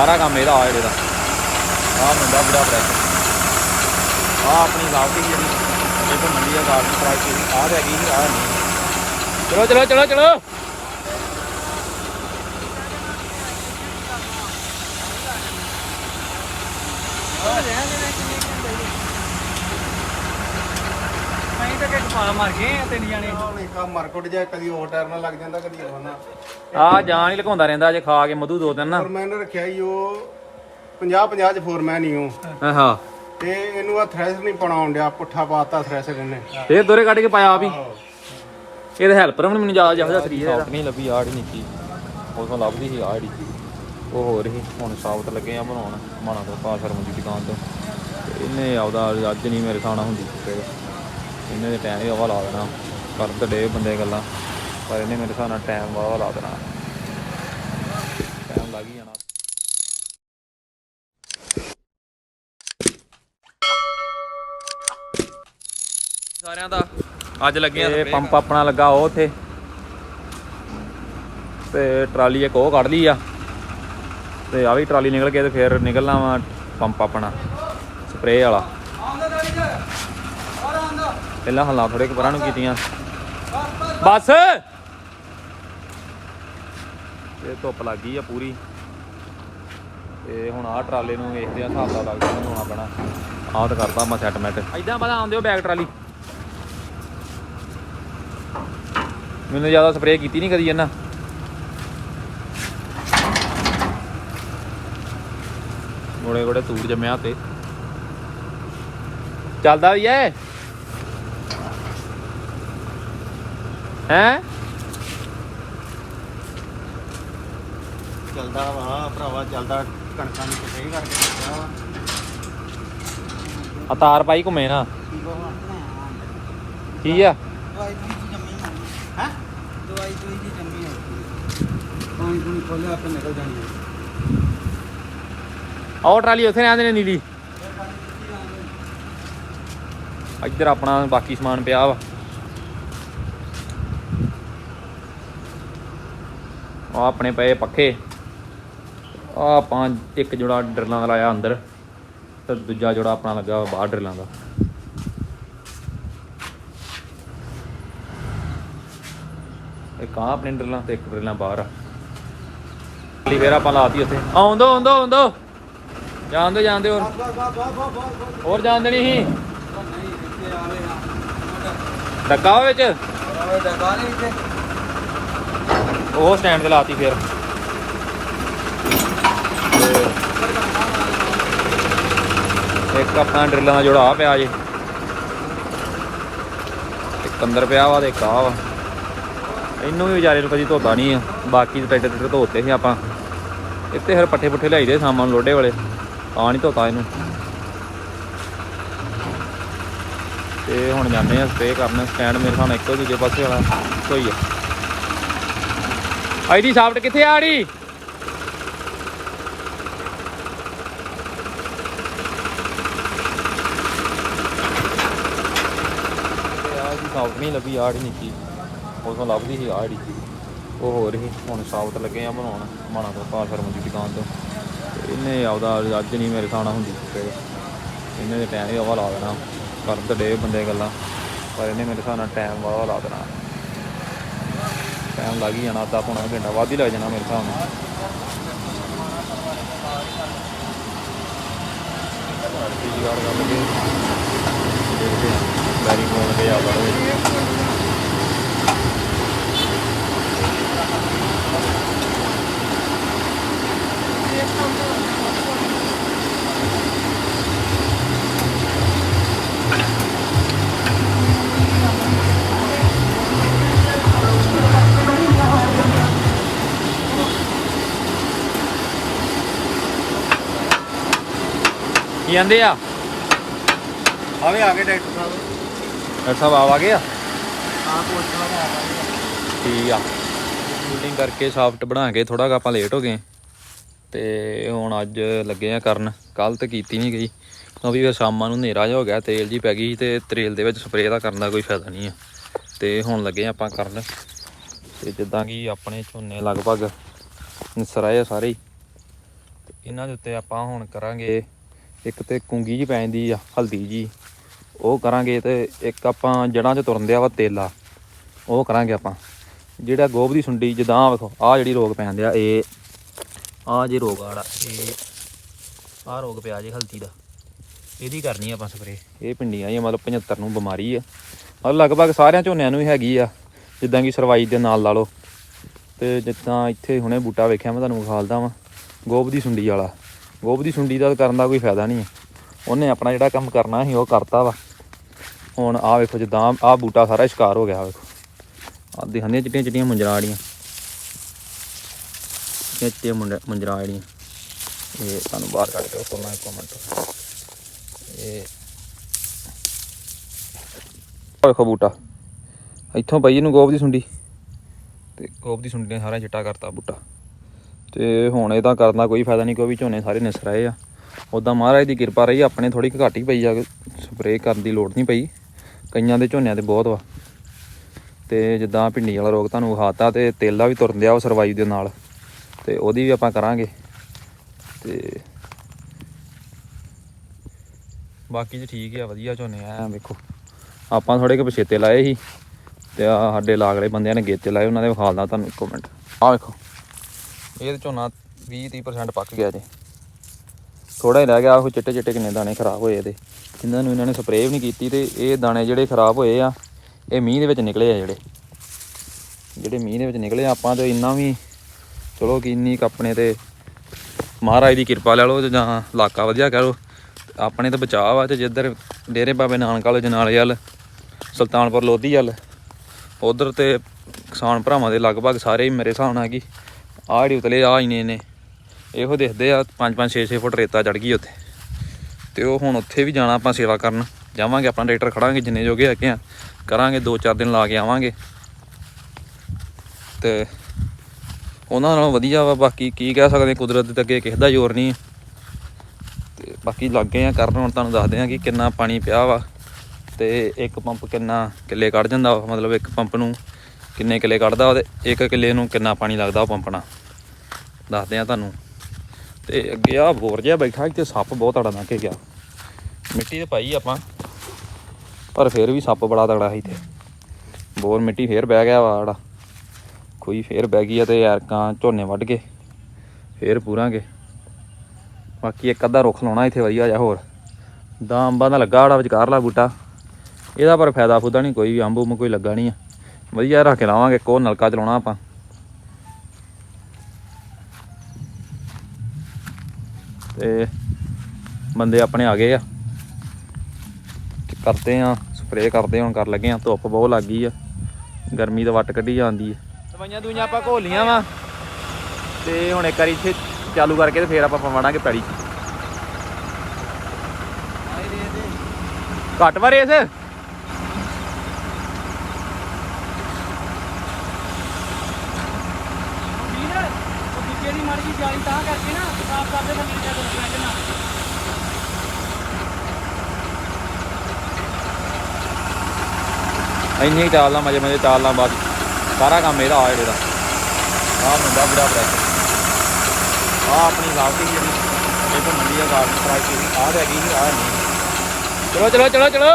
ਸਾਰਾ ਕੰਮ ਇਹਦਾ ਆ ਇਹਦੇ ਦਾ। ਆ ਮੁੰਡਾ ਬੜਾ ਪ੍ਰੈਸ ਆ ਆਪਣੀ ਲਾਵਟੀ ਜਿਹੜੀ, ਇਹ ਤੋਂ ਮੰਡੀ ਦਾ ਗਾਰਡਨ ਪ੍ਰਾਈਸ ਆ ਰਹਿ ਗਈ ਆ ਨਹੀਂ ਚਲੋ ਚਲੋ ਚਲੋ ਚਲੋ। ਨਹੀਂ ਤਾਂ ਕਿ ਪਾ ਮਾਰ ਗਏ ਆ ਤਿੰਨ ਜਾਣੇ? ਇੱਕ ਮਰਕਟ ਜਾ ਕਦੀ ਉਹ ਟਾਇਰ ਨਾਲ ਲੱਗ ਜਾਂਦਾ ਕਦੀ ਉਹ ਨਾ ਆ ਜਾਨ ਹੀ ਲਕਾਉਂਦਾ ਰਹਿੰਦਾ ਜੇ ਖਾ ਕੇ ਮਧੂ ਦੋ ਤਿੰਨ ਨਾ। ਫੋਰਮੈਨ ਨੇ ਰੱਖਿਆ ਹੀ ਉਹ 50 50 ਚ ਫੋਰਮੈਨ ਹੀ ਉਹ। ਹਾਂ ਤੇ ਇਹਨੂੰ ਆ ਥ੍ਰੈਸ਼ ਨਹੀਂ ਪਾਉਣ ਡਿਆ ਪੁੱਠਾ ਪਾਤਾ ਥ੍ਰੈਸ਼ਰ ਇਹਨੇ। ਇਹ ਦੋਰੇ ਕੱਢ ਕੇ ਪਾਇਆ ਆਪ ਹੀ। ਇਹਦੇ ਹੈਲਪਰ ਵੀ ਮੈਨੂੰ ਜ਼ਿਆਦਾ ਜ਼ਿਆਦਾ ਸਰੀਰ ਹੈ ਨਹੀਂ ਲੱਭੀ ਆੜ ਹੀ ਨਿੱਕੀ। ਉਦੋਂ ਲੱਭਦੀ ਸੀ ਆੜੀ ਉਹ ਹੋ ਰਹੀ ਹੁਣ ਸਾਬਤ ਲੱਗੇ ਆ ਬਣਾਉਣ। ਮਾਣਾ ਤੋਂ ਪਾ ਸ਼ਰਮ ਦੀ ਦੁਕਾਨ ਤੋਂ। ਇਹਨੇ ਆਪਦਾ ਅੱਜ ਨਹੀਂ ਮੇਰੇ ਖਾਣਾ ਹੁੰਦੀ। ਫਿਰ ਇਹਨੇ ਦੇ ਟਾਈਮ ਹੀ ਹਵਾ ਲਾ ਦੇਣਾ। ਕਰ ਤੇ ਡੇ ਬੰਦੇ ਗੱਲਾਂ। ਪਰ ਇਹਨੇ ਮੇਰੇ ਹਿਸਾਬ ਨਾਲ ਟਾਈਮ ਵਾਵਾ ਲਾ ਦੇਣਾ। ਟਾਈਮ ਲੱਗ ਹੀ ਜਾਣਾ। ਸਾਰਿਆਂ ਦਾ ਅੱਜ ਲੱਗੇ ਆ ਪੰਪ ਆਪਣਾ ਲੱਗਾ ਉਹ ਉੱਥੇ। ਤੇ ਟਰਾਲੀ ਇੱਕ ਉਹ ਕੱਢ ਲਈ ਆ। ਤੇ ਆ ਵੀ ਟਰਾਲੀ ਨਿਕਲ ਕੇ ਤੇ ਫਿਰ ਨਿਕਲਣਾ ਵਾ ਪੰਪ ਆਪਣਾ। ਸਪਰੇਅ ਵਾਲਾ। ਪਹਿਲਾਂ ਹੱਲਾਂ ਥੋੜੇ ਕੁ ਪਰਾਂ ਨੂੰ ਕੀਤੀਆਂ। ਬਸ। ਇਹ ਧੁੱਪ ਲੱਗ ਗਈ ਆ ਪੂਰੀ। ਤੇ ਹੁਣ ਆਹ ਟਰਾਲੇ ਨੂੰ ਵੇਖਦੇ ਆ ਹਿਸਾਬ ਦਾ ਲੱਗਦਾ ਬਣਾਉਣਾ ਪੈਣਾ ਆਹ ਤਾਂ ਕਰਦਾ ਮੈਂ ਸੈਟ ਮੈਟ ਇਦਾਂ ਪਤਾ ਆਉਂਦੇ ਹੋ ਬੈਗ ਟਰਾਲੀ। ਮੈਨੂੰ ਜ਼ਿਆਦਾ ਸਪਰੇਅ ਕੀਤੀ ਨਹੀਂ ਕਦੀ ਇਹਨਾਂ। ਗੋੜੇ ਗੋੜੇ ਤੂੜ ਜੰਮਿਆ ਤੇ। ਚੱਲਦਾ ਵੀ ਐ। ਹੈ? ਚੱਲਦਾ ਵਾ ਭਰਾਵਾ ਚੱਲਦਾ ਕਣਕਾਂ ਨੂੰ ਸਹੀ ਕਰਕੇ ਦਿੱਤਾ ਵਾ। ਆ ਤਾਰ ਪਾਈ ਘੁੰਮੇ ਨਾ। ਕੀ ਆ? ਦਵਾਈ ਦੂਈ ਦੀ ਜੰਮੀ ਹੈ? ਦਵਾਈ ਦੂਈ ਦੀ ਜੰਮੀ ਹੈ ਪਾਣੀ ਪੂਣੀ ਖੋਲਿਆ ਆਪੇ ਨਿਕਲ ਜਾਣੀ ਹੈ ਆਹ ਟਰਾਲੀ ਉੱਥੇ ਰਹਿੰਦੇ ਨੇ ਨੀਲੀ। ਇੱਧਰ ਆਪਣਾ ਬਾਕੀ ਸਮਾਨ ਪਿਆ ਵਾ। ਆ ਆਪਣੇ ਪਏ ਪੱਖੇ। ਆ ਆਪਾਂ ਇੱਕ ਜੋੜਾ ਡਰਲਾਂ ਦਾ ਲਾਇਆ ਅੰਦਰ, ਤੇ ਦੂਜਾ ਜੋੜਾ ਆਪਣਾ ਲੱਗਾ ਵਾ ਬਾਹਰ ਡਰਲਾਂ ਦਾ। ਇੱਕ ਆ ਆਪਣੇ ਡਰਲਾਂ ਤੇ ਇੱਕ ਡਰਲਾਂ ਬਾਹਰ ਆ। ਲਈ ਫੇਰ ਆਪਾਂ ਲਾਤੀ ਉੱਥੇ। ਆਉਂਦੋ ਆਉਂਦੋ ਆਉਂਦੋ। ਜਾਣਦੇ ਜਾਣਦੇ ਹੋਰ। ਹੋਰ ਜਾਣਦੇ ਨਹੀਂ ਸੀ? ਨਹੀਂ ਇੱਥੇ ਡੱਕਾ ਵਿੱਚ। ਆਵੇ ਨਹੀਂ ਇੱਥੇ। ਉਹ ਸਟੈਂਡ ਤੇ ਲਾਤੀ ਫਿਰ। ਇੱਕ ਆਪਣਾ ਡਰਿਲਾਂ ਦਾ ਜੋੜਾ ਆ ਪਿਆ ਜੇ। ਇੱਕ ਅੰਦਰ ਪਿਆ ਵਾ ਤੇ ਇੱਕ ਆ ਵਾ। ਇਹਨੂੰ ਵੀ ਵਿਚਾਰੇ ਨੂੰ ਕਦੀ ਧੋਤਾ ਨਹੀਂ ਆ। ਬਾਕੀ ਟਰੈਕਟਰ ਟਰੈਕਟਰ ਧੋਤੇ ਸੀ ਆਪਾਂ। ਇੱਥੇ ਫਿਰ ਪੱਠੇ ਪੁੱਠੇ ਲਿਆਈਦੇ ਸਾਮਾਨ ਲੋਡੇ ਵਾਲੇ। ਆ ਨਹੀਂ ਧੋਤਾ ਇਹਨੂੰ। ਤੇ ਹੁਣ ਜਾਂਦੇ ਆ ਸਪਰੇ ਕਰਨਾ। ਸਟੈਂਡ ਮੇਰੇ ਸਾਹਮਣੇ ਇੱਕੋ ਦੂਜੇ ਪਾਸੇ ਵਾਲਾ। ਇੱਕੋ ਆ ਆਈਡੀ ਸਾਫਟ ਕਿੱਥੇ ਆ ਆੜੀ ਸਾਫਟ ਨਹੀਂ ਲੱਭੀ ਆੜੀ ਨਿੱਕੀ ਉਦੋਂ ਲੱਭਦੀ ਸੀ ਆੜੀ ਉਹ ਹੋ ਰਹੀ, ਹੁਣ ਸਾਫਟ ਲੱਗੇ ਆ ਬਣਾਉਣ ਮਾਣਾ ਤੋਂ ਪਾ ਸ਼ਰਮ ਦੀ ਦੁਕਾਨ ਤੋਂ। ਇਹਨੇ ਆਪਦਾ ਅੱਜ ਨਹੀਂ ਮੇਰੇ ਸਾਹਮਣੇ ਹੁੰਦੀ, ਫਿਰ ਇਹਨੇ ਦੇ ਟਾਈਮ ਹੀ ਹਵਾ ਲਾ ਦੇਣਾ, ਕਰ ਡੇ ਬੰਦੇ ਗੱਲਾਂ, ਪਰ ਇਹਨੇ ਮੇਰੇ ਹਿਸਾਬ ਨਾਲ ਟਾਈਮ ਵਾਵਾ ਲਾ ਦੇਣਾ। ਟਾਈਮ ਲੱਗ ਹੀ ਜਾਣਾ, ਅੱਧਾ ਪੌਣਾ ਘੰਟਾ ਵੱਧ ਹੀ ਲੱਗ ਜਾਣਾ ਮੇਰੇ ਹਿਸਾਬ ਨਾਲ। ਕੀ ਜੁਗਾੜ ਕਰ ਲਗੇ ਦੇਖਦੇ ਹਾਂ ਬੈਰੀ ਕੋਲ ਕੇ ਆ। ਬੜੋ ਆਂਦੇ ਆ। ਆਵੇ ਆ ਗਏ ਡਾਕਟਰ ਸਾਹਿਬ। ਡਾਕਟਰ ਸਾਹਿਬ ਆ ਗਏ ਆ? ਪੋਸਟ ਵਾਲਾ ਆ ਠੀਕ ਆ। ਸ਼ੂਟਿੰਗ ਕਰਕੇ ਸਾਫਟ ਬਣਾ ਕੇ ਥੋੜਾ ਆਪਾਂ ਲੇਟ ਹੋ ਗਏ। ਤੇ ਹੁਣ ਅੱਜ ਲੱਗੇ ਆ ਕਰਨ। ਕੱਲ ਤੇ ਕੀਤੀ ਨਹੀਂ ਗਈ। ਕਿਉਂਕਿ ਫਿਰ ਸ਼ਾਮਾਂ ਨੂੰ ਹਨੇਰਾ ਜਿਹਾ ਹੋ ਗਿਆ ਤੇਲ ਜੀ ਪੈ ਗਈ ਤੇ ਤੇਲ ਦੇ ਵਿੱਚ ਸਪਰੇਅ ਦਾ ਕਰਨ ਦਾ ਕੋਈ ਫਾਇਦਾ ਨਹੀਂ ਆ। ਤੇ ਹੁਣ ਲੱਗੇ ਆਪਾਂ ਕਰਨ। ਤੇ ਜਿੱਦਾਂ ਕਿ ਆਪਣੇ ਝੋਨੇ ਲਗਭਗ ਨਿਸਰਾਏ ਸਾਰੇ ਹੀ। ਇਹਨਾਂ ਦੇ ਉੱਤੇ ਆਪਾਂ ਹੁਣ ਕਰਾਂਗੇ ਇੱਕ ਤੇ ਕੁੰਗੀ ਜੀ ਪੈ ਜਾਂਦੀ ਆ, ਹਲਦੀ ਜੀ ਉਹ ਕਰਾਂਗੇ ਤੇ ਇੱਕ ਆਪਾਂ ਜੜਾਂ 'ਚ ਤੁਰਨ ਦਿਆ ਵਾ ਤੇਲਾ। ਉਹ ਕਰਾਂਗੇ ਆਪਾਂ। ਜਿਹੜਾ ਗੋਭ ਦੀ ਸੁੰਡੀ, ਜਿੱਦਾਂ ਵੇਖੋ, ਆਹ ਜਿਹੜੀ ਰੋਗ ਪੈਂਦੇ ਆ, ਇਹ, ਆਹ ਜੇ ਰੋਗ ਆੜਾ ਇਹ, ਆਹ ਰੋਗ ਪਿਆ ਜੇ ਹਲਦੀ ਦਾ। ਇਹਦੀ ਕਰਨੀ ਆਪਾਂ ਸਪਰੇ ਇਹ ਪਿੰਡੀਆਂ ਹੀ ਮਤਲਬ 75 ਨੂੰ ਬਿਮਾਰੀ ਆ। ਔਰ ਲਗਭਗ ਸਾਰਿਆਂ ਝੋਨਿਆਂ ਨੂੰ ਹੀ ਹੈਗੀ ਆ। ਜਿੱਦਾਂ ਕਿ ਸਰਵਾਈ ਦੇ ਨਾਲ ਲਾ ਲਓ। ਤੇ ਜਿੱਦਾਂ ਇੱਥੇ ਹੁਣੇ ਬੂਟਾ ਵੇਖਿਆ, ਮੈਂ ਤੁਹਾਨੂੰ ਵਿਖਾਲਦਾ ਵਾਂ। ਗੋਭ ਦੀ ਸੁੰਡੀ ਵਾਲਾ। ਗੋਭ ਦੀ ਸੁੰਡੀ ਦਾ ਕਰਨ ਦਾ ਕੋਈ ਫਾਇਦਾ ਨਹੀਂ ਹੈ। ਉਹਨੇ ਆਪਣਾ ਜਿਹੜਾ ਕੰਮ ਕਰਨਾ ਸੀ, ਉਹ ਕਰਤਾ ਵਾ। ਹੁਣ ਆਹ ਵੇਖੋ ਜਿੱਦਾਂ ਆਹ ਬੂਟਾ ਸਾਰਾ ਸ਼ਿਕਾਰ ਹੋ ਗਿਆ ਵੇਖੋ। ਆਹ ਦਿਖਾਉਂਦੀਆਂ ਚਿੱਟੀਆਂ ਚਿੱਟੀਆਂ ਮੁੰਜਰਾ ਆੜੀਆਂ ਚਿੱਟੀਆਂ ਚਿੱਟੀਆਂ ਮੁੰਡ- ਮੁੰਜਰਾ ਆੜੀਆਂ ਇਹ ਤੁਹਾਨੂੰ ਬਾਹਰ ਕੱਢ ਕੇ ਉੱਤੋਂ ਮੈਂ ਮਿੰਟ। ਇਹ ਆਹ ਵੇਖੋ ਬੂਟਾ। ਇੱਥੋਂ ਪਈ ਇਹਨੂੰ ਗੋਭ ਦੀ ਸੁੰਡੀ। ਤੇ ਗੋਭ ਦੀ ਸੁੰਡੀ ਨੇ ਸਾਰਾ ਚਿੱਟਾ ਕਰਤਾ ਬੂਟਾ। ਤੇ ਹੁਣ ਇਹਦਾ ਕਰਨ ਦਾ ਕੋਈ ਫਾਇਦਾ ਨਹੀਂ ਕੋਈ ਝੋਨੇ ਸਾਰੇ ਨਿਸ ਰਹੇ ਆ। ਉਦਾਂ ਮਹਾਰਾਜ ਦੀ ਕਿਰਪਾ ਰਹੀ ਆਪਣੇ ਥੋੜੀ ਘੱਟ ਹੀ ਪਈ ਆ, ਸਪਰੇਅ ਕਰਨ ਦੀ ਲੋੜ ਨਹੀਂ ਪਈ। ਕਈਆਂ ਦੇ ਝੋਨਿਆਂ ਤੇ ਬਹੁਤ ਵਾ। ਤੇ ਜਿੱਦਾਂ ਭਿੰਡੀ ਵਾਲਾ ਰੋਗ ਤੁਹਾਨੂੰ ਵਿਖਾਤਾ ਤੇ ਤੇਲਾ ਵੀ ਤੁਰਨ ਦਿਆ ਉਹ ਸਰਵਾਈਵ ਦੇ ਨਾਲ। ਤੇ ਉਹਦੀ ਵੀ ਆਪਾਂ ਕਰਾਂਗੇ। ਤੇ ਬਾਕੀ ਜੀ ਠੀਕ ਆ, ਵਧੀਆ ਝੋਨੇ ਆ ਵੇਖੋ। ਆਪਾਂ ਥੋੜੇ ਕੁ ਪਛੇਤੇ ਲਾਏ ਸੀ ਤੇ ਸਾਡੇ ਲਾਗਲੇ ਬੰਦਿਆਂ ਨੇ ਗੇਤੇ ਲਾਏ, ਉਹਨਾਂ ਦੇ ਵਿਖਾਲਦਾ ਤੁਹਾਨੂੰ ਇੱਕ ਮਿੰਟ। ਆਹ ਵੇਖੋ। ਇਹ ਤੇ ਝੋਨਾ 20 30% ਪੱਕ ਗਿਆ ਜੇ। ਥੋੜਾ ਹੀ ਰਹਿ ਗਿਆ ਉਹ ਚਿੱਟੇ ਚਿੱਟੇ ਕਿੰਨੇ ਦਾਣੇ ਖਰਾਬ ਹੋਏ ਇਹਦੇ। ਇਹਨਾਂ ਨੂੰ ਇਹਨਾਂ ਨੇ ਸਪਰੇਅ ਵੀ ਨਹੀਂ ਕੀਤੀ ਤੇ ਇਹ ਦਾਣੇ ਜਿਹੜੇ ਖਰਾਬ ਹੋਏ ਆ ਇਹ ਮੀਂਹ ਦੇ ਵਿੱਚ ਨਿਕਲੇ ਆ ਜਿਹੜੇ। ਜਿਹੜੇ ਮੀਂਹ ਦੇ ਵਿੱਚ ਨਿਕਲੇ ਆ, ਆਪਾਂ ਤੇ ਇੰਨਾ ਵੀ ਚਲੋ ਕਿ ਇੰਨੀ ਕੁ ਆਪਣੇ ਤੇ ਮਹਾਰਾਜ ਦੀ ਕਿਰਪਾ ਲੈ ਲਓ ਜਾਂ ਇਲਾਕਾ ਵਧੀਆ ਕਹਿ ਲਓ। ਆਪਣੇ ਤਾਂ ਬਚਾਅ ਆ ਤੇ ਜਿੱਧਰ ਡੇਰੇ ਬਾਬੇ ਨਾਨਕ ਵਾਲੇ ਜਨਾਲੇ ਵੱਲ ਸੁਲਤਾਨਪੁਰ ਲੋਧੀ ਵੱਲ ਉਧਰ ਤੇ ਕਿਸਾਨ ਭਰਾਵਾਂ ਦੇ ਲਗਭਗ ਸਾਰੇ ਹੀ ਮੇਰੇ ਹਿਸਾਬ ਨਾਲ ਕਿ ਆਹ ਜਿਹੜੀ ਉਤਲੇ ਆ ਇਨੇ ਨੇ ਇਹੋ ਦਿਖਦੇ ਆ 5 5 6 6 ਫੁੱਟ ਰੇਤਾ ਚੜ ਗਈ ਉੱਥੇ। ਤੇ ਉਹ ਹੁਣ ਉੱਥੇ ਵੀ ਜਾਣਾ ਆਪਾਂ ਸੇਵਾ ਕਰਨ। ਜਾਵਾਂਗੇ ਆਪਣਾ ਟਰੈਕਟਰ ਖੜਾਂਗੇ, ਜਿੰਨੇ ਜੋਗੇ ਹੈਗੇ ਆ। ਕਰਾਂਗੇ 2-4 ਦਿਨ ਲਾ ਕੇ ਆਵਾਂਗੇ। ਤੇ ਉਹਨਾਂ ਨਾਲੋਂ ਵਧੀਆ ਵਾ, ਬਾਕੀ ਕੀ ਕਹਿ ਸਕਦੇ, ਕੁਦਰਤ ਦੇ ਅੱਗੇ ਕਿਸੇ ਦਾ ਜ਼ੋਰ ਨਹੀਂ। ਹੈ। ਤੇ ਬਾਕੀ ਲੱਗੇ ਆ ਕਰਨ, ਹੁਣ ਤੁਹਾਨੂੰ ਦੱਸਦੇ ਆ ਕਿ ਕਿੰਨਾ ਪਾਣੀ ਪਿਆ ਵਾ। ਤੇ ਇੱਕ ਪੰਪ ਕਿੰਨਾ ਕਿੱਲੇ ਕੱਢ ਜਾਂਦਾ ਵਾ, ਮਤਲਬ ਇੱਕ ਪੰਪ ਨੂੰ ਕਿੰਨੇ ਕਿੱਲੇ ਕੱਢਦਾ ਉਹਦੇ ਇੱਕ ਕਿੱਲੇ ਨੂੰ ਕਿੰਨਾ ਪਾਣੀ ਲੱਗਦਾ ਉਹ ਪੰਪ ਨਾਲ। ਦੱਸਦੇ ਆ ਤੁਹਾਨੂੰ। ਤੇ ਅੱਗੇ ਆ ਬੋਰ ਜਿਹਾ ਬੈਠਾ ਇੱਥੇ, ਸੱਪ ਬਹੁਤ ਤੜਾ ਲੰਘ ਕੇ ਗਿਆ। ਮਿੱਟੀ ਤੇ ਪਾਈ ਆਪਾਂ, ਪਰ ਫਿਰ ਵੀ ਸੱਪ ਬੜਾ ਤਗੜਾ ਸੀ ਇੱਥੇ। ਬੋਰ ਮਿੱਟੀ ਫੇਰ ਬਹਿ ਗਿਆ ਵਾ ਜਿਹੜਾ ਕੋਈ ਫੇਰ ਬਹਿ ਗਈ ਆ ਤੇ ਯਾਰਕਾਂ ਝੋਨੇ ਵੱਢ ਕੇ, ਫੇਰ ਪੂਰਾਂਗੇ। ਬਾਕੀ ਇੱਕ ਅੱਧਾ ਰੁੱਖ ਲਾਉਣਾ ਇੱਥੇ ਵਧੀਆ ਜਿਹਾ ਹੋਰ। ਦਾ ਅੰਬਾਂ ਦਾ ਲੱਗਾ ਆੜਾ ਵਿਚਕਾਰਲਾ ਬੂਟਾ। ਇਹਦਾ ਪਰ ਫਾਇਦਾ ਫੁਦਾ ਨਹੀਂ, ਕੋਈ ਵੀ ਅੰਬ ਉਮ ਕੋਈ ਲੱਗਾ ਨਹੀਂ ਆ। ਵਧੀਆ ਰੱਖ ਕੇ ਲਾਵਾਂਗੇ ਕੋ ਨਲਕਾ ਚਲਾਉਣਾ ਆਪਾਂ। ਤੇ ਬੰਦੇ ਆਪਣੇ ਆ ਗਏ ਆ। ਕਰਦੇ ਆ ਸਪਰੇਅ ਕਰਦੇ ਹੁਣ ਕਰ ਲੱਗੇ ਆ। ਧੁੱਪ ਬਹੁਤ ਲੱਗ ਗਈ ਆ। ਗਰਮੀ ਦਾ ਵੱਟ ਕੱਢੀ ਜਾਂਦੀ ਆ। ਦਵਾਈਆਂ ਦੂਈਆਂ ਆਪਾਂ ਘੋਲੀਆਂ ਵਾ। ਤੇ ਹੁਣ ਇੱਕ ਵਾਰੀ ਇੱਥੇ ਚਾਲੂ ਕਰਕੇ ਤੇ ਫੇਰ ਆਪਾਂ ਪਵਾੜਾਂਗੇ ਪੈੜੀ। ਘੱਟ ਵਾ ਰੇਸ? ਉਹ ਦੂਜੇ ਦੀ ਮਾੜੀ ਜਾਲੀ ਤਾਂ ਕਰਕੇ ਨਾ ਸਾਫ਼ ਕਰਦੇ ਫਿਰ ਨੀਚੇ ਤੋਂ ਲੱਗਣਾ ਨਾ ਇੰਨੀ ਕੁ ਚਾਲਣਾ ਮਜੇ ਮਜੇ ਚਾਲਣਾ ਬਾਅਦ ਸਾਰਾ ਕੰਮ ਇਹਦਾ ਆ ਜਿਹੜੇ। ਦਾ ਆਹ ਮੁੰਡਾ ਬੜਾ ਬੜਾ ਆ ਆਪਣੀ ਲਾਵਟੀ ਜਿਹੜੀ ਇਹ ਤੋਂ ਮੰਡੀ ਆ ਗਾਰਡਨ ਪ੍ਰਾਈਸ ਦੀ ਆਹ ਹੈਗੀ ਸੀ ਆਹ ਨਹੀਂ। ਚਲੋ ਚਲੋ ਚਲੋ ਚਲੋ।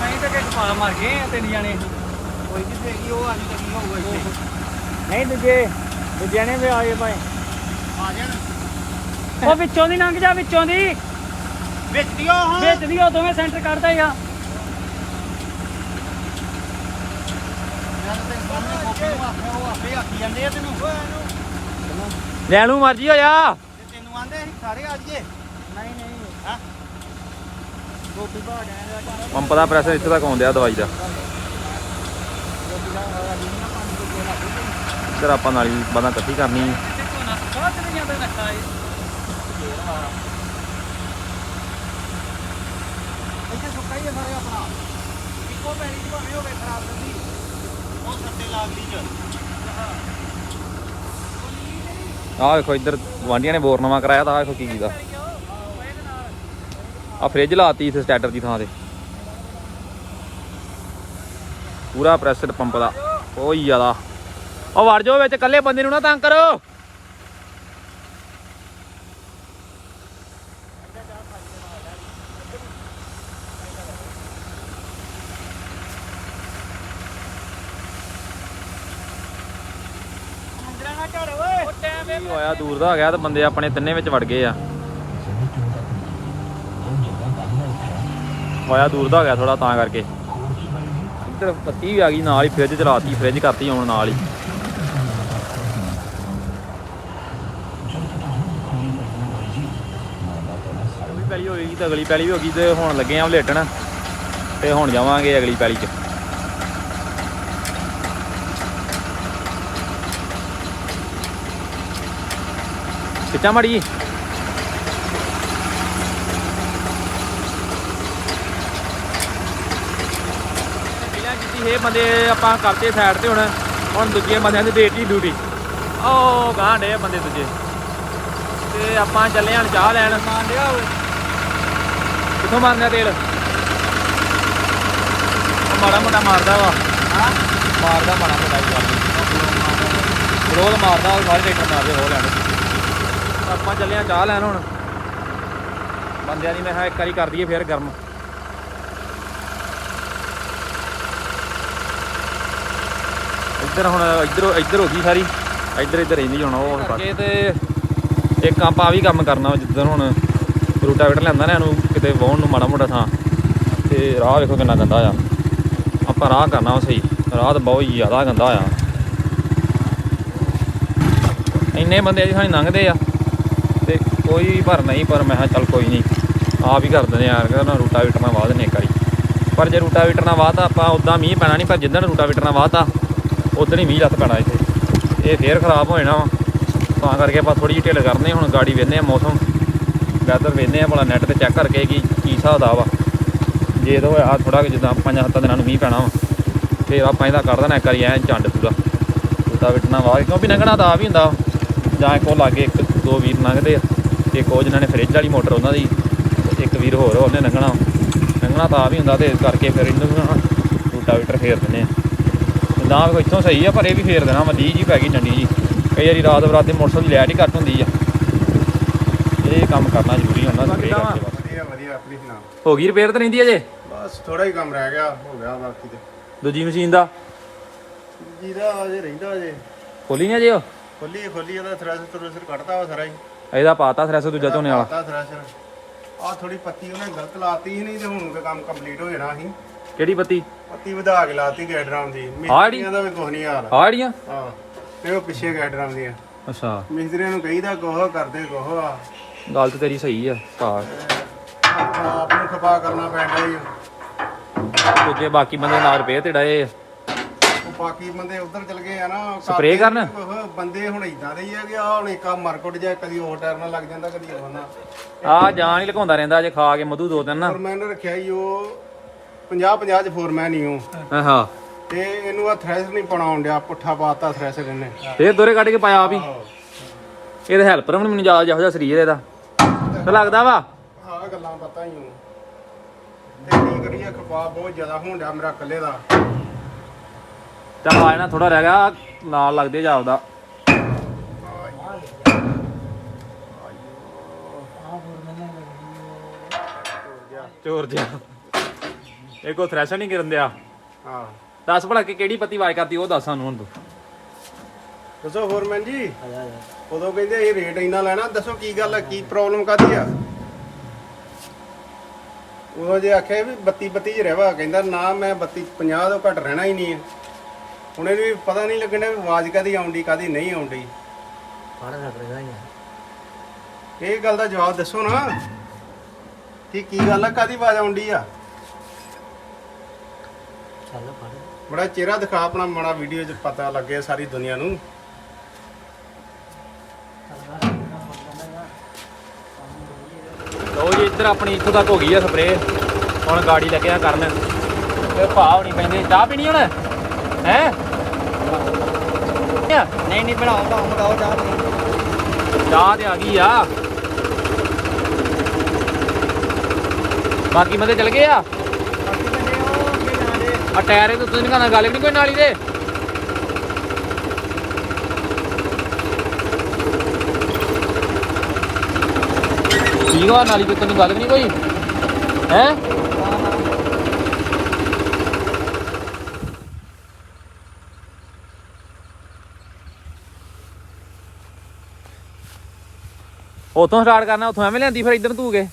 ਨਹੀਂ ਤਾਂ ਕਿ ਪਾ ਮਰ ਗਏ ਆ ਤਿੰਨ ਜਾਣੇ। ਕੋਈ ਕਿੱਥੇ ਹੈਗੀ ਉਹ ਅੱਜ ਤੱਕ ਹੋਊਗਾ ਇੱਥੇ। ਨਹੀਂ ਦੂਜੇ। ਦੂਜਿਆਂ ਨੇ ਵੀ ਆਏ ਭਾਈ। ਆ ਜਾਣ ਉਹ ਵਿੱਚੋਂ ਦੀ ਲੰਘ ਜਾ ਵਿੱਚੋਂ ਦੀ। ਵਿੱਚ ਦੀ ਉਹ ਵਿੱਚ ਦੀ ਉਹ ਦੋਵੇਂ ਸੈਂਟਰ ਕੱਢਦਾ ਹੀ ਆ। ਲੈ ਲੂ ਮਰਜ਼ੀ ਹੋ ਜਾ। ਤੈਨੂੰ ਆਂਦੇ ਸਾਰੇ ਆ ਜਾਈਏ? ਨਹੀਂ ਨਹੀਂ। ਹਾਂ? ਗੋਪੀ ਆਇਆ ਪੰਪ ਦਾ ਪ੍ਰੈਸ਼ਰ ਇੱਥੇ ਤੱਕ ਆਉਂਦਿਆ ਦਵਾਈ ਦਾ। ਫਿਰ ਆਪਾਂ ਨਾਲ ਹੀ ਬਾਦਾਂ ਇਕੱਠੀ ਕਰਨੀ ਇੱਥੇ ਹੈ ਸਾਰੇ ਆਪਣਾ। ਇੱਧਰ ਗਵਾਂਡੀਆਂ ਨੇ ਬੋਰ ਨਵਾਂ ਕਰਾਇਆ ਤਾਂ ਆਹ ਵੇਖੋ ਕੀ ਕੀਤਾ। ਆ ਫ੍ਰਿਜ ਲਾਤੀ ਇਸ ਸਟੈਟਰ ਦੀ ਥਾਂ ਤੇ। ਪੂਰਾ ਪ੍ਰੈਸ਼ਰ ਪੰਪ ਦਾ। ਉਹ ਜ਼ਿਆਦਾ ਉਹ ਵੜ ਜਾਓ ਵਿੱਚ, ਇਕੱਲੇ ਬੰਦੇ ਨੂੰ ਨਾ ਤੰਗ ਕਰੋ। ਮੰਦਰਾਂ ਹੋਇਆ? ਦੂਰ ਦਾ ਹੋ ਗਿਆ ਤੇ ਬੰਦੇ ਆਪਣੇ ਤਿੰਨੇ ਵਿੱਚ ਵੜ ਗਏ ਆ। ਹੋਇਆ ਦੂਰ ਦਾ ਹੋ ਗਿਆ ਥੋੜਾ ਤਾਂ ਕਰਕੇ। ਇੱਧਰ ਬੱਤੀ ਵੀ ਆ ਗਈ ਨਾਲ ਹੀ, ਫ੍ਰਿਜ ਚਲਾਤੀ, ਫ੍ਰਿਜ ਕਰਤੀ ਆਉਣ ਨਾਲ ਹੀ ਅਗਲੀ ਪੈਲੀ ਹੋਏਗੀ ਤਾਂ ਅਗਲੀ ਪੈਲੀ ਵੀ ਹੋ ਗਈ ਤੇ ਹੁਣ ਲੱਗੇ ਆ ਵਲੇਟਣ ਤੇ ਹੁਣ ਜਾਵਾਂਗੇ ਅਗਲੀ ਪੈਲੀ 'ਚ। ਖਿੱਚਾਂ ਮੜੀ ਇਹ ਬੰਦੇ ਆਪਾਂ ਕਰਤੇ ਸਾਈਡ ਤੇ ਹੁਣ ਹੁਣ ਦੂਜੇ ਬੰਦਿਆਂ ਦੀ ਦੇਤੀ ਡਿਊਟੀ ਉਹ ਗਾਂ ਡੇ ਬੰਦੇ ਦੂਜੇ। ਤੇ ਆਪਾਂ ਚੱਲੇ ਹਾਂ ਚਾਹ ਲੈਣ। ਮਾਂਡਿਆ ਓਏ ਕਿੱਥੋਂ ਮਾਰਨਾ ਤੇਲ? ਮਾੜਾ ਮੋਟਾ ਮਾਰਦਾ ਵਾ। ਹਾਂ? ਮਾਰਦਾ ਮਾੜਾ ਮੋਟਾ ਹੀ ਗੱਲ ਰੋਲ ਮਾਰਦਾ ਉਹ ਸਾਰੇ ਟਰੈਕਟਰ ਮਾਰਦੇ ਹੋ ਲੈਣ। ਆਪਾਂ ਚੱਲੇ ਆ ਚਾਹ ਲੈਣ ਹੁਣ। ਬੰਦਿਆਂ ਦੀ ਮੈਂ ਕਿਹਾ ਇੱਕ ਵਾਰੀ ਕਰ ਦਈਏ ਫੇਰ ਗਰਮ। ਇੱਧਰ ਹੁਣ ਇੱਧਰ ਇੱਧਰ ਹੋ ਗਈ ਸਾਰੀ। ਇੱਧਰ ਇੱਧਰ ਰਹਿੰਦੀ ਹੁਣ ਉਹ ਕਰਕੇ ਤੇ ਇੱਕ ਆਪਾਂ ਆ ਵੀ ਕੰਮ ਕਰਨਾ ਜਿੱਦਣ ਹੁਣ ਰੂਟਾਵੇਟਰ ਲੈਂਦਾ ਨਾ ਇਹਨੂੰ। ਕਿਤੇ ਵਾਹੁਣ ਨੂੰ ਮਾੜਾ ਮੋਟਾ ਥਾਂ। ਤੇ ਰਾਹ ਵੇਖੋ ਕਿੰਨਾ ਗੰਦਾ ਆ। ਆਪਾਂ ਰਾਹ ਕਰਨਾ ਵਾ ਸਹੀ। ਰਾਹ ਤਾਂ ਬਹੁਤ ਜ਼ਿਆਦਾ ਗੰਦਾ ਆ। ਇੰਨੇ ਬੰਦੇ ਅਜੇ ਸਾਨੂੰ ਲੰਘਦੇ ਆ। ਤੇ ਕੋਈ ਪਰ ਨਹੀਂ, ਪਰ ਮੈਂ ਕਿਹਾ ਚੱਲ ਕੋਈ ਨਹੀਂ। ਆਪ ਹੀ ਕਰ ਦਿੰਦੇ ਯਾਰ ਕਹਿੰਦਾ ਰੂਟਾਵੇਟਰ ਨਾਲ ਵਾਹ ਦਿੰਦੇ ਇੱਕ ਵਾਰੀ। ਪਰ ਜੇ ਰੂਟਾਵੇਟਰ ਨਾਲ ਵਾਹਤਾ ਆਪਾਂ ਉਦਾਂ ਮੀਂਹ ਪੈਣਾ ਨਹੀਂ, ਪਰ ਜਿੱਦਣ ਰੂਟਾਵੇਟਰ ਨਾਲ ਵਾਹਤਾ ਉਦੋਂ ਹੀ ਮੀਂਹ ਲੱਤ ਪੈਣਾ ਇੱਥੇ। ਇਹ ਫੇਰ ਖਰਾਬ ਹੋ ਜਾਣਾ ਵਾ। ਤਾਂ ਕਰਕੇ ਆਪਾਂ ਥੋੜੀ ਜਿਹੀ ਢਿੱਲ ਕਰਨੇ ਹੁਣ ਗਾੜੀ ਵੇਖਦੇ ਆ ਮੌਸਮ। ਵੈਦਰ ਵੇਖਦੇ ਆ ਭਲਾ ਨੈਟ ਤੇ ਚੈੱਕ ਕਰਕੇ ਕਿ, ਕੀ ਹਿਸਾਬ ਦਾ ਵਾ ਜੇ ਤਾਂ ਹੋਇਆ ਥੋੜਾ ਜਿੱਦਾਂ ਪੰਜਾਂ ਸੱਤਾਂ ਦਿਨਾਂ ਨੂੰ ਮੀਂਹ ਪੈਣਾ ਵਾ, ਫੇਰ ਆਪਾਂ ਇਹਦਾ ਕਰ ਦੇਣਾ ਇੱਕ ਵਾਰੀ, ਐਂ ਚੰਡ ਪੂਰਾ। ਰੂਟਾਵੇਟਰ ਵਾ, ਕਿਉਂਕਿ ਲੰਘਣਾ ਤਾਂ ਆ ਵੀ ਹੁੰਦਾ ਜਾਂ ਇੱਕ ਉਹ ਲਾਗੇ ਇੱਕ, ਦੋ ਵੀਰ ਲੰਘਦੇ ਆ ਤੇ ਇੱਕ ਉਹ ਜਿਨ੍ਹਾਂ ਨੇ ਫ੍ਰਿਜ ਵਾਲੀ ਮੋਟਰ ਉਹਨਾਂ ਦੀ ਤੇ ਇੱਕ ਵੀਰ ਹੋਰ ਉਹਨੇ ਲੰਘਣਾ ਲੰਘਣਾ ਤਾਂ ਆ ਵੀ ਹੁੰਦਾ ਤੇ ਇਸ ਕਰਕੇ ਫਿਰ ਇਹਨੂੰ ਵੀ ਨਾ ਰੂਟਾਵੇਟਰ ਫੇਰ ਦਿੰਦੇ ਆ। ਨਾ ਕੋਈ ਇੱਥੋਂ ਸਹੀ ਆ, ਪਰ ਇਹ ਵੀ ਫੇਰ ਦੇਣਾ ਮਦੀ ਜੀ ਪੈ ਗਈ ਡੰਡੀ ਜੀ ਕਈ ਵਾਰੀ ਰਾਤ ਬਰਾਤੇ ਮੋਟਰਸਾਈਕਲ ਦੀ ਲਾਈਟ ਹੀ ਘੱਟ ਹੁੰਦੀ ਆ। ਕੰਮ ਕਰਨਾ ਜ਼ਰੂਰੀ ਹੁੰਦਾ ਸਪਰੇਅ ਕਰਕੇ ਬਸ। ਵਧੀਆ ਵਧੀਆ ਆਪਣੀ ਸੁਣਾ। ਹੋ ਗਈ ਰਿਪੇਅਰ ਤਾਂ ਰਹਿੰਦੀ ਅਜੇ ਬਸ ਥੋੜਾ ਹੀ ਕੰਮ ਰਹਿ ਗਿਆ ਹੋ ਗਿਆ ਬਾਕੀ ਤੇ। ਦੂਜੀ ਮਸ਼ੀਨ ਦਾ? ਜਿਹਦਾ ਅਜੇ ਰਹਿੰਦਾ ਅਜੇ ਖੋਲੀ ਨਹੀਂ ਅਜੇ ਉਹ? ਖੋਲੀ ਖੋਲੀ ਇਹਦਾ ਥ੍ਰੈਸ਼ਰ ਥ੍ਰੈਸ਼ਰ ਕੱਢਤਾ ਵਾ ਸਾਰਾ ਹੀ। ਇਹਦਾ ਪਾਤਾ ਥ੍ਰੈਸ ਦੂਜਾ ਝੋਨੇ ਵਾਲਾ। ਪਾਤਾ ਥ੍ਰੈਸ਼ਰ ਆ ਥੋੜੀ ਪੱਤੀ ਉਹਨੇ ਗਲਤ ਲਾਤੀ ਸੀ ਨਹੀਂ ਤੇ ਹੁਣ ਤੇ ਕੰਮ ਕੰਪਲੀਟ ਹੋ ਜਾਣਾ ਸੀ। ਕਿਹੜੀ ਬੱਤੀ ਪੱਤੀ ਵਧਾ ਕੇ ਲਾਤੀ ਗੈਡਰਾਮ ਦੀ? ਮਿਸਤਰੀਆਂ ਦਾ ਵੀ ਕੁਝ ਨਹੀਂ ਹਾਲ। ਆਹ ਜਿਹੜੀਆਂ? ਹਾਂ ਤੇ ਉਹ ਪਿੱਛੇ ਗੈਡਰਾਮ ਦੀਆਂ। ਅੱਛਾ। ਮਿਸਤਰੀਆਂ ਨੂੰ ਕਹੀਦਾ ਕੋਹ ਕਰਦੇ ਕੋਹ ਆ। ਗੱਲ ਤਾਂ ਤੇਰੀ ਸਹੀ ਆ ਆਪਣਾ ਆਪ ਨੂੰ ਖਪਾ ਕਰਨਾ ਪੈਂਦਾ ਹੀ ਦੂਜੇ ਬਾਕੀ ਬੰਦੇ ਨਾਲ ਰਿਪੇਅਰ ਤੇ ਡਏ ਆ। ਉਹ ਬਾਕੀ ਬੰਦੇ ਉਧਰ ਚਲ ਗਏ ਆ ਨਾ Spray ਕਰਦੇ ਕਰਨ? ਕੁਛ, ਬੰਦੇ ਹੁਣ ਇਦਾਂ ਦੇ ਹੀ ਆ ਕਿ ਆ ਹੁਣ ਇੱਕ ਆ ਮਰਕਟ ਜਾ ਕਦੀ ਉਹ ਟਾਇਰ ਨਾਲ ਲੱਗ ਜਾਂਦਾ ਕਦੀ ਉਹ ਨਾ ਆਹ ਜਾਨ ਹੀ ਲਕਾਉਂਦਾ ਰਹਿੰਦਾ ਜੇ ਖਾ ਕੇ ਮਧੂ ਦੋ ਦਿਨ ਨਾ। ਫੋਰਮੈਨ ਨੇ ਰੱਖਿਆ ਹੀ ਉਹ 50 50 ਚ ਫੋਰਮੈਨ ਹੀ ਉਹ। ਹਾਂ ਤੇ ਇਹਨੂੰ ਆ ਥ੍ਰੈਸ਼ਰ ਨਹੀਂ ਪਾਉਣ ਡਿਆ ਪੁੱਠਾ ਪਾਤਾ ਥ੍ਰੈਸ਼ਰ ਇਹਨੇ। ਫੇਰ ਦੋਰੇ ਕੱਢ ਕੇ ਪਾਇਆ ਆਪ ਹੀ। ਇਹਦਾ ਹੈਲਪਰ ਨੀ ਮੈਨੂੰ ਜ਼ਿਆਦਾ ਜਿਹੋ ਜਿਹਾ ਸਰੀਰ ਇਹਦਾ। ਤੇ ਲੱਗਦਾ ਵਾ? ਆਹ ਗੱਲਾਂ ਪਤਾ ਹੀ ਹੂੰ ਤੇ ਕੀ ਕਰੀਏ ਖਪਾ ਬਹੁਤ ਜ਼ਿਆਦਾ ਹੋਣ ਡਿਆ ਮੇਰਾ ਇਕੱਲੇ ਦਾ। ਚੱਲ ਆ ਜਾਣਾ ਥੋੜਾ ਰਹਿ ਗਿਆ ਨਾਲ ਲੱਗਦੇ ਜਾਪਦਾ। ਚੋਰ ਜਿਹਾ। ਇਹ ਕੋ ਥ੍ਰੈਸ਼ਰ ਨਹੀਂ ਗਿਰਨ ਦਿਆ? ਹਾਂ। ਦੱਸ ਭਲਾ ਕਿ ਕਿਹੜੀ ਪੱਤੀ ਵਾਜ ਕਰਦੀ ਉਹ ਦੱਸ ਸਾਨੂੰ ਹੁਣ ਤੂੰ। ਦੱਸੋ ਫੋਰਮੈਨ ਜੀ? ਉਦੋਂ ਕਹਿੰਦੇ ਇਹ ਰੇਟ ਇੰਨਾ ਲੈਣਾ ਦੱਸੋ ਕੀ ਗੱਲ ਹੈ ਕੀ ਪ੍ਰੋਬਲਮ ਕਾਦੀ ਆ? ਉਦੋਂ ਜੇ ਆਖਿਆ ਵੀ 32 32 ਚ ਰਹਿਵਾ ਕਹਿੰਦਾ ਨਾ ਮੈਂ 32 50 ਤੋਂ ਘੱਟ ਰਹਿਣਾ ਹੀ ਨਹੀਂ ਹੈ ਹੁਣ ਇਹਨੂੰ ਵੀ ਪਤਾ ਨਹੀਂ ਲੱਗਣਾ ਵੀ ਆਵਾਜ਼ ਕਾਦੀ ਆਉਂਦੀ ਕਾਦੀ ਨਹੀਂ ਆਉਂਦੀ। ਫੜ ਲੱਗ ਰਿਹਾ ਯਾਰ ਇਹ ਗੱਲ ਦਾ ਜਵਾਬ ਦੱਸੋ ਨਾ ਕਿ ਕੀ ਗੱਲ ਆ ਕਾਦੀ ਆਵਾਜ਼ ਆਉਂਦੀ ਆ? ਚੱਲ ਫੜ। ਬੜਾ ਚਿਹਰਾ ਦਿਖਾ ਆਪਣਾ ਮਾੜਾ ਵੀਡੀਓ 'ਚ ਪਤਾ ਲੱਗੇ ਸਾਰੀ ਦੁਨੀਆ ਨੂੰ ਲਓ ਜੀ ਇੱਧਰ ਆਪਣੀ ਇੱਥੋਂ ਤੱਕ ਹੋ ਗਈ ਆ ਸਪਰੇ ਹੁਣ ਗਾੜੀ ਲੱਗਿਆ ਕਰਨ। ਤੇ ਭਾਵ ਨਹੀਂ ਪੈਂਦੇ। ਚਾਹ ਪੀਣੀ ਹੁਣ? ਹੈ? ਨਹੀਂ ਨਹੀਂ ਬਣਾਓ ਬਣਾਓ ਬਣਾਓ ਚਾਹ ਤੇ ਆ ਗਈ ਆ। ਬਾਕੀ ਬੰਦੇ ਚਲ ਗਏ ਆ? ਆ ਟਾਇਰ ਇਹਦੇ ਉੱਤੇ ਨਿਕਾਣਾ ਗੱਲ ਨਹੀਂ ਕੋਈ ਨਾਲੀ ਦੇ। ਠੀਕ ਆ ਨਾਲੀ ਦੇ ਉੱਤੇ ਗੱਲ ਨਹੀਂ ਕੋਈ? ਹੈ? ਉਥੋਂ ਸਟਾਰਟ ਕਰਨਾ, ਉਥੋਂ ਐਵੇਂ ਲਿਆਂਦੀ ਫਿਰ ਇੱਧਰ ਨੂੰ ਧੂ ਕੇ।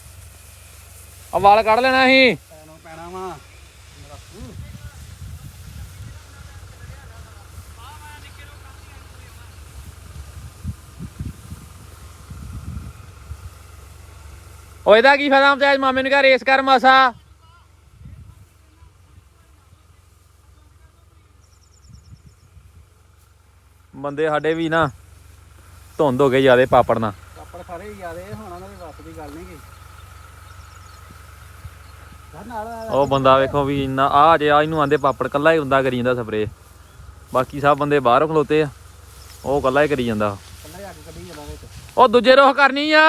ਆ ਵਾਲ ਕੱਢ ਲੈਣਾ ਸੀ ਪੈਣੋਂ ਪੈਣਾ ਵਾ ਓਏ ਇਹਦਾ ਕੀ ਫਾਇਦਾ ਅੱਜ ਮਾਮੇ ਨੂੰ ਕਹ ਰੇਸ ਕਰ ਮਾਸਾ। ਬੰਦੇ ਸਾਡੇ ਵੀ ਨਾ ਧੁੰਦ ਹੋ ਗਏ ਜਿਆਦੇ ਪਾਪੜ ਨਾਲ। ਕੱਪੜ ਸਾਰੇ ਜਿਆਦੇ ਹੁਣ ਉਹਨਾਂ ਦੇ ਵੱਸ ਦੀ ਗੱਲ ਨਹੀਂ ਗੀ ਨਾਲ ਉਹ ਬੰਦਾ ਵੇਖੋ ਵੀ ਇੰਨਾ ਆ ਜੇ ਆ ਇਹਨੂੰ ਆਂਦੇ ਪਾਪੜ ਕੱਲਾ ਹੀ ਹੁੰਦਾ ਕਰੀ ਜਾਂਦਾ ਸਪਰੇ ਬਾਕੀ ਸਭ ਬੰਦੇ ਬਾਹਰੋਂ ਖਲੋਤੇ ਆ। ਉਹ ਕੱਲਾ ਹੀ ਕਰੀ ਜਾਂਦਾ। ਕੱਲਾ ਅੱਗ ਕੱਢੀ ਜਾਂਦਾ ਵਿੱਚ। ਉਹ ਦੂਜੇ ਰੋਹ ਕਰਨੀ ਆ।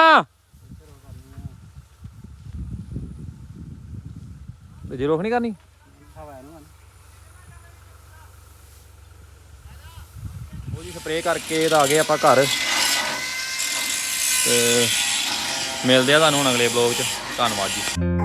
ਦੂਜੇ ਰੋਹ ਨਹੀਂ ਕਰਨੀ? ਹਵਾ ਇਹਨੂੰ ਉਹਦੀ ਸਪਰੇਅ ਕਰਕੇ ਤਾਂ ਆ ਗਏ ਆਪਾਂ ਘਰ। ਤੇ ਮਿਲਦੇ ਆ ਤੁਹਾਨੂੰ ਹੁਣ ਅਗਲੇ ਬਲੌਗ 'ਚ। ਧੰਨਵਾਦ ਜੀ।